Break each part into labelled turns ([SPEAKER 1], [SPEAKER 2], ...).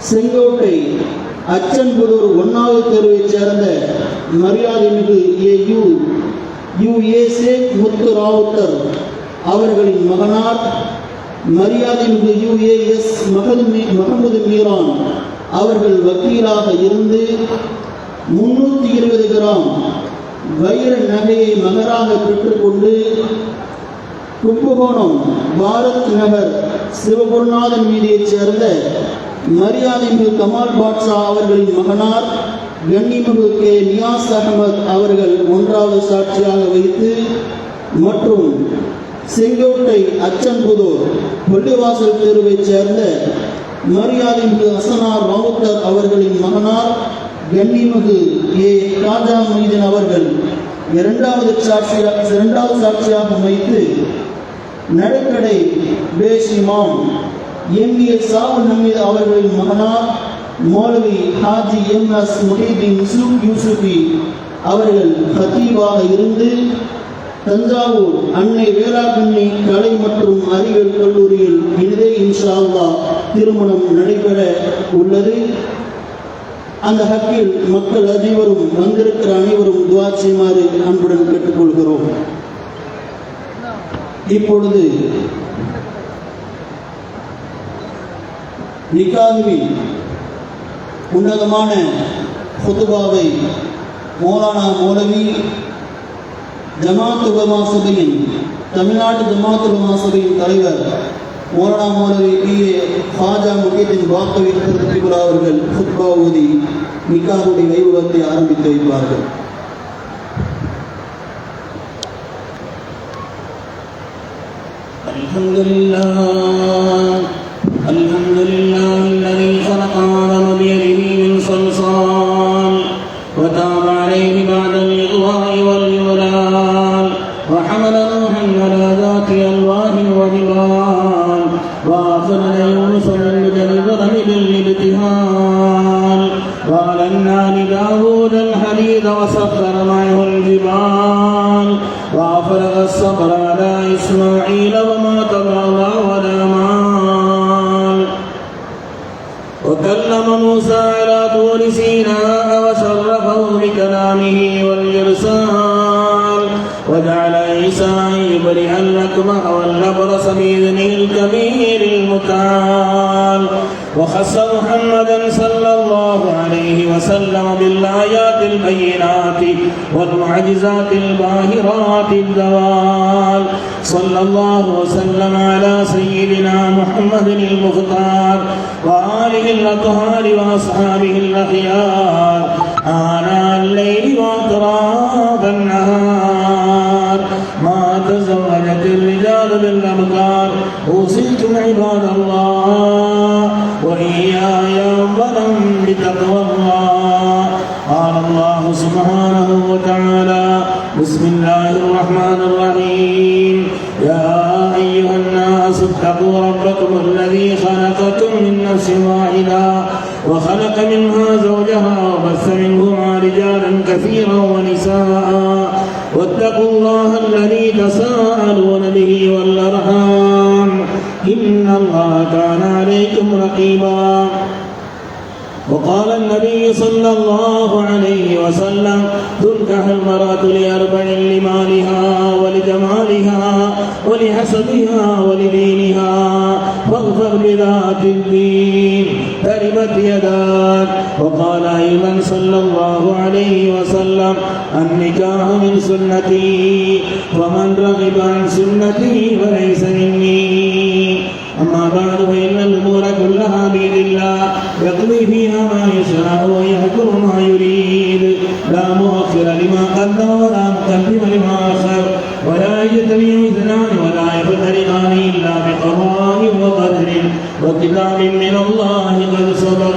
[SPEAKER 1] செங்கோட்டை அச்சன்புதூர் ஒன்னாவது தெருவைச் சேர்ந்த மரியாதைமிகு A U U A Muthu Ravuthar அவர்களின் மகனார் மரியாதைமிகு U A S Mahamudu Meeran அவர்கள் வக்கீலாக இருந்து முன்னூற்றி இருபது கிராம் வைர நகையை மகராக பெற்றுக்கொண்டு கும்பகோணம் பாரத் நகர் சிவகுருநாதன் மீதியைச் சேர்ந்த மரியாதைமிகு கமால் பாட்ஷா அவர்களின் மகனார் கண்ணிமிகு கே நியாஸ் அகமது அவர்கள் ஒன்றாவது சாட்சியாக வைத்து மற்றும் செங்கோட்டை அச்சன்புதூர் பள்ளிவாசல் தெருவைச் சேர்ந்த மரியாதைமிகு அசனார் ராவுத்தர் அவர்களின் மகனார் கண்ணிமிகு ஏ ராஜா மொய்தீன் அவர்கள் இரண்டாவது சாட்சியாக இரண்டாவது சாட்சியாக வைத்து நடுக்கடை பேஷிமாம் எம்ஏ சாவு நம்மீது அவர்களின் மகனார் மௌலவி ஹாஜி எம் எஸ் முஹிதீன் யூசுப் யூசுஃபி அவர்கள் ஹத்தீபாக இருந்து தஞ்சாவூர் அன்னை வேளாங்கண்ணி கலை மற்றும் அறிவியல் கல்லூரியில் இதே இன்ஷா திருமணம் நடைபெற உள்ளது. அந்த ஹக்கில் மக்கள் அனைவரும் வந்திருக்கிற அனைவரும் துவா செய்யுமாறு அன்புடன் கேட்டுக்கொள்கிறோம். இப்பொழுது நிகாதுவின் உன்னதமான ஹுதுபாவை மௌலானா மௌலவி ஜமாத் உலமா சபையின் தமிழ்நாடு ஜமாத் உலமா சபையின் தலைவர் மௌலானா மௌலவி பி ஏ ஹாஜா முகீத்தின் வாக்கவி திரிபுரா அவர்கள் ஹுத்பா ஓதி நிகாவுடைய வைபவத்தை ஆரம்பித்து வைப்பார்கள்
[SPEAKER 2] الحمد لله وسخر معه الجبال. وأفرغ الصبر على إسماعيل وما تبعض ولا مال. وكلم موسى على طول سيناء وشرفه بكلامه والإرسال. وجعل عيسى يبرئ الأكمه والأبرص بإذنه الكبير المتعال وخص محمدا صلى الله عليه وسلم بالآيات البينات والمعجزات الباهرات الدوال. صلى الله وسلم على سيدنا محمد المختار وآله الأطهار وأصحابه الأخيار. آناء الليل وأطراف النهار. ما تزوجت الرجال بالأبكار. أوصيكم عباد الله قال الله سبحانه وتعالى بسم الله الرحمن الرحيم. يا أيها الناس اتقوا ربكم الذي خلقكم من نفس واحدة وخلق منها زوجها وبث منهما رجالا كثيرا ونساء. واتقوا الله الذي تساءلون به والأرحام. إن الله كان عليكم رقيبا. وقال النبي صلى الله عليه وسلم تنكح المرأة لأربع لمالها ولجمالها ولحسبها ولدينها فاظفر بذات الدين. تربت يداك. وقال أيضا صلى الله عليه وسلم النكاح من سنتي ومن رغب عن سنتي فليس مني. أما بعد فإن الأمور كلها بيد الله يقضي فيها ما يشاء ويحكم ما يريد. لا مؤخر لما قدم ولا مقدم لما أخر ولا يجتمع اثنان ولا يفترقان إلا بقضاء وقدر وكتاب من الله قد سبق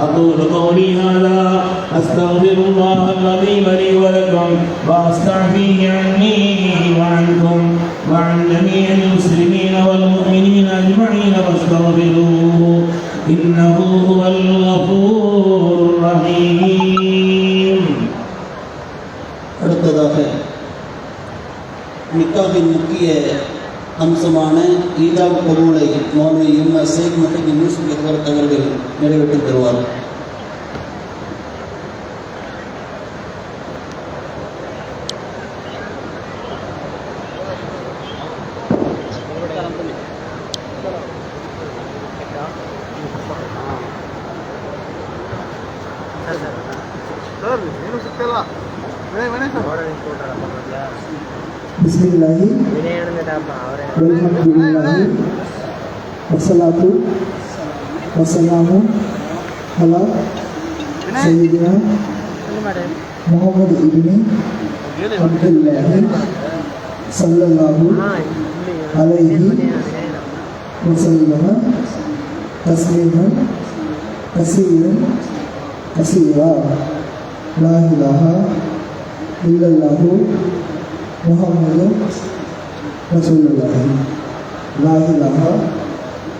[SPEAKER 2] أقول قولي هذا أستغفر الله العظيم لي ولكم وأستعفيه عني وعنكم. وعن جميع المسلمين والمؤمنين أجمعين فاستغفروه إنه هو الغفور الرحيم
[SPEAKER 1] அடுத்ததாக நிக்காவின் முக்கிய அம்சமான ஈதாப் கபூலை மௌலவி எம் எஸ் ஷேக் மஹின் யூசுப் எஹ்வரத் அவர்கள் நிறைவேற்றி தருவார்கள்
[SPEAKER 3] ಸರ್ ಏನು ಸಿಗ್ತಿಲ್ಲ ವಿನಯ್ ವಿನಯ್ ಸರ್
[SPEAKER 4] ಬಿಸ್ಮಿಲ್ಲಾಹಿ ವಲ್ಹಮ್ದುಲಿಲ್ಲಾಹಿ ವಸಲಾತು ವಸಲಾಮು ಅಲಾ ಸಯ್ಯಿದಿನ ಮೊಹಮ್ಮದ್ ಇಬ್ನಿ ಅಬ್ದುಲ್ಲಾಹಿ ಸಲ್ಲಲ್ಲಾಹು ಅಲೈಹಿ ವಸಲ್ಲಮ ತಸ್ಲೀಮನ್ ಕಸೀರನ್ كثيرا لا إله إلا الله محمد رسول
[SPEAKER 3] الله لا إله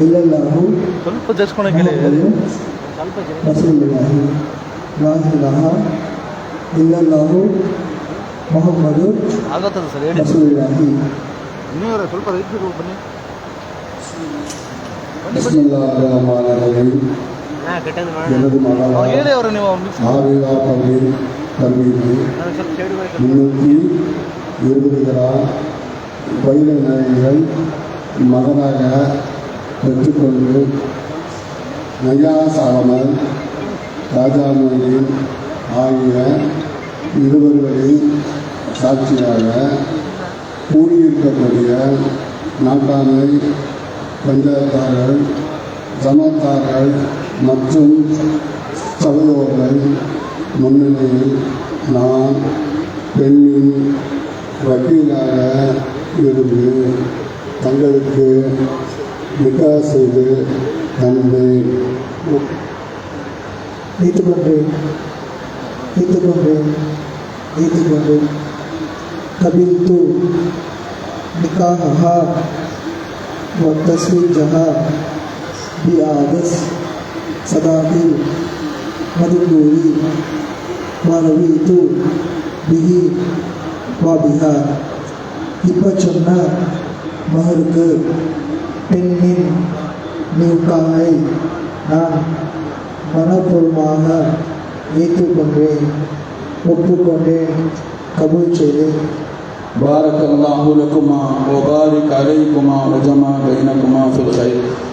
[SPEAKER 4] إلا الله محمد رسول الله لا
[SPEAKER 3] إله إلا الله
[SPEAKER 4] محمد
[SPEAKER 3] رسول الله بسم الله الرحمن
[SPEAKER 5] الرحيم எனது மகளார் ஆரியலார் பள்ளியில் கல்வியில் முன்னூற்றி இருபது கிரா பயிரை நகைகள் மகனாக பெற்றுக்கொண்டு நையா சாலமன் ராஜா மொழியின் ஆகிய இருவர்களின் சாட்சியாக கூடியிருக்கக்கூடிய நாட்டாமை பஞ்சாயத்தார்கள் சமத்தார்கள் மற்றும் தலைவர்கள் முன்னிலையில் நான் பெண்ணின் வக்கீலாக இருந்து தங்களுக்கு நிக்கா செய்து தந்தேன்.
[SPEAKER 4] வைத்து கொண்டேன் வைத்து கொண்டேன் வைத்து கொண்டேன் கபில் தூ நிக்கா ஜஹா பி ஆகஸ்ட் सदाफिर मधुपुरी मानवी तू बिहि वाबिहा इपचन्ना महरक पेन्निन निउकाय ना
[SPEAKER 6] मनपुरमाहा, नेतु पंडे उपु पंडे, कबूल चले। बारक अल्लाहु लकुमा, वबारक अलैकुमा वजमा बैनकुमा फिल खैर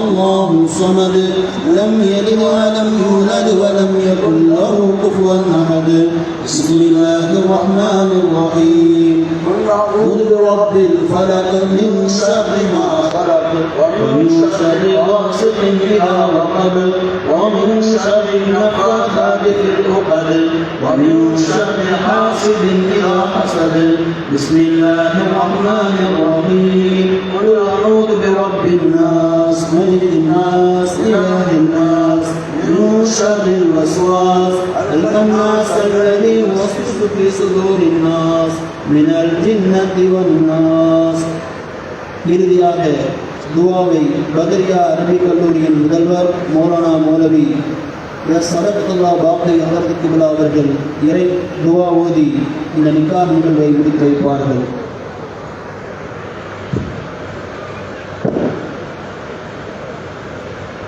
[SPEAKER 1] الله الصمد لم يلد ولم يولد ولم يكن له كفوا أحد. بسم الله الرحمن الرحيم. قل برب الفلق من شر ما خلق ومن شر غاسق إذا وقب ومن شر النفاثات في العقد ومن شر حاسد إذا حسد. بسم الله الرحمن الرحيم. الخناس الذي يوسوس في صدور الناس من الجنة والناس இறுதியாக துவாவை பதரியா அரபிக் கல்லூரியின் முதல்வர் மௌலானா மௌலவி எஸ் சதகத்துல்லா பாப்தி அகர்து கிபிலா அவர்கள் இறை துவா ஓதி இந்த நிக்கா நிகழ்வை முடித்து வைப்பார்கள்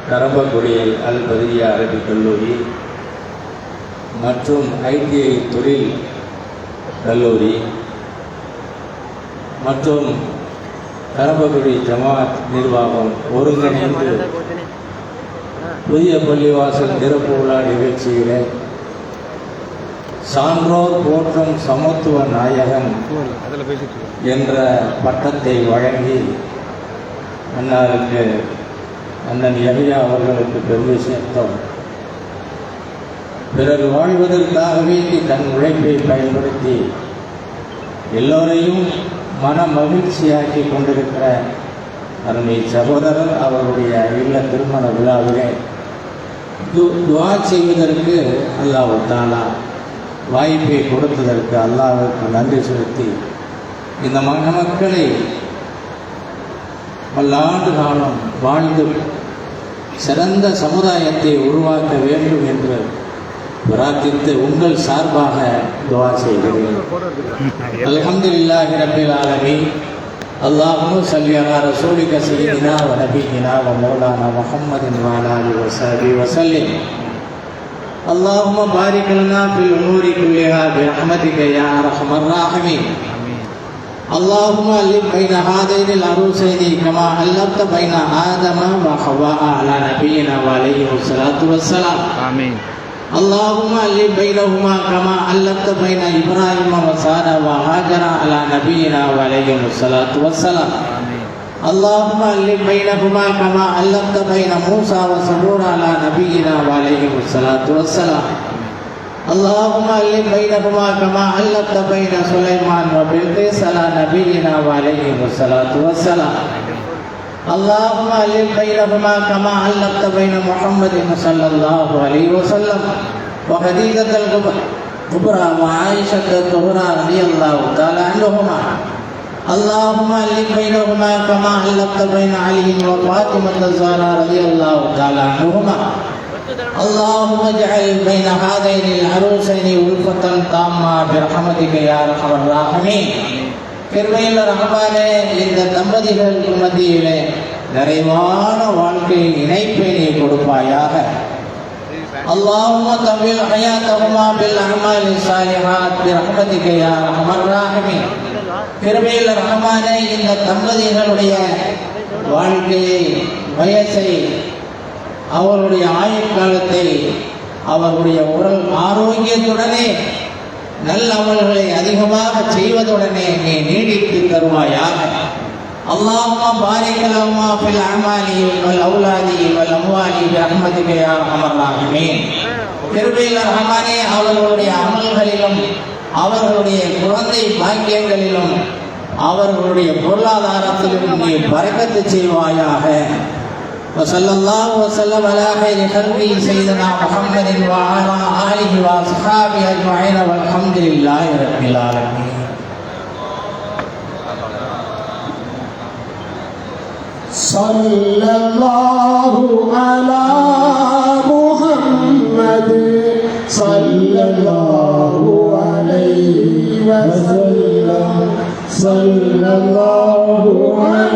[SPEAKER 7] கரம்பக்குடி அல் பதியா அரபிக் கல்லூரி மற்றும் ஐடிஐ தொழில் கல்லூரி மற்றும் கரம்பக்குடி ஜமாத் நிர்வாகம் ஒருங்கிணைந்து புதிய பள்ளிவாசல் நிரப்பு விழா நிகழ்ச்சியிலே சான்றோர் போற்றும் சமத்துவ நாயகன் என்ற பட்டத்தை வழங்கி அன்னாருக்கு அண்ணன் எலியா அவர்களுக்கு பெருமை சேர்த்தோம். பிறர் வாழ்வதற்காகவே தன் உழைப்பை பயன்படுத்தி எல்லோரையும் மன மகிழ்ச்சியாக்கி கொண்டிருக்கிற அருமை சகோதரர் அவருடைய இல்ல திருமண விழாவிலே து- துஆ செய்வதற்கு அல்லாஹ் தானா வாய்ப்பை கொடுத்ததற்கு அல்லாஹ்வுக்கு நன்றி செலுத்தி இந்த மன மக்களை பல்லாண்டு காலம் வாழ்ந்து சிறந்த சமுதாயத்தை உருவாக்க வேண்டும் என்று பிரார்த்தித்து உங்கள் சார்பாக துவா செய்கிறேன்
[SPEAKER 3] ஃபோட்டோ எடுத்துக்கலாம்
[SPEAKER 7] அல்ஹம்துலில்லாஹி ரப்பில் ஆலமீன் اللهم صل على رسولك سيدنا ونبينا ومولانا محمد وعلى اله وصحبه وسلم اللهم بارك لنا في الامور كلها برحمتك يا ارحم الراحمين اللهم الف بين هذين العروسين كما الفت بين ادم وحواء على نبينا وعليه الصلاه والسلام
[SPEAKER 3] ஆமீன்
[SPEAKER 7] اللهم ألف بينهما كما ألفت بين إبراهيم وسارة وهاجر على نبينا وعليهم الصلاة والسلام. اللهم ألف بينهما كما ألفت بين موسى وصبور على نبينا وعليهم الصلاة والسلام. اللهم ألف بينهما كما ألفت بين سليمان وبلقيس على نبينا وعليهم الصلاة والسلام. اللهم الف بينهما كما علقت بين محمد صلى الله عليه وسلم. وخديجة الكبرى وعائشة الكبرى رضي الله تعالى عنهما. اللهم الف بينهما كما علقت بين علي وفاطمة الزهراء رضي الله تعالى عنهما. اللهم اجعل بين هذين العروسين ألفة تامة برحمتك يا أرحم الراحمين. கிருபையில் ரஹ்மானே இந்த தம்பதிகளுக்கு மத்தியிலே நிறைவான வாழ்க்கை இணைப்பை நீ கொடுப்பாயாக اللهم طول حياتهما بالاعمال الصالحات برحمتك يا ارحم الراحمين கிருபையில் ரஹ்மானே இந்த தம்பதிகளுடைய வாழ்க்கையை வயசை அவருடைய ஆயுட்காலத்தை அவருடைய உடல் ஆரோக்கியத்துடனே நல்லமல்களை அதிகமாக செய்வதுடனே நீ நீடித்து தருவாயாக. அல்லாஹுமா பாரிக்கலாமா ஃபில் அமாலி வல் அவுலாதி வல் அம்வாலி ரஹ்மதிகே யா அர்ஹமர் ராஹிமீன். கிருபையில் ரஹ்மானே அவர்களுடைய அமல்களிலும் அவர்களுடைய குழந்தை பாக்கியங்களிலும் அவர்களுடைய பொருளாதாரத்திலும் நீ பறக்கத்து செய்வாயாக. وصلى الله وسلم على خير خلقه سيدنا محمد وعلى آله وأصحابه أجمعين والحمد لله رب العالمين.
[SPEAKER 5] صلى الله على محمد صلى الله عليه وسلم. صلى الله على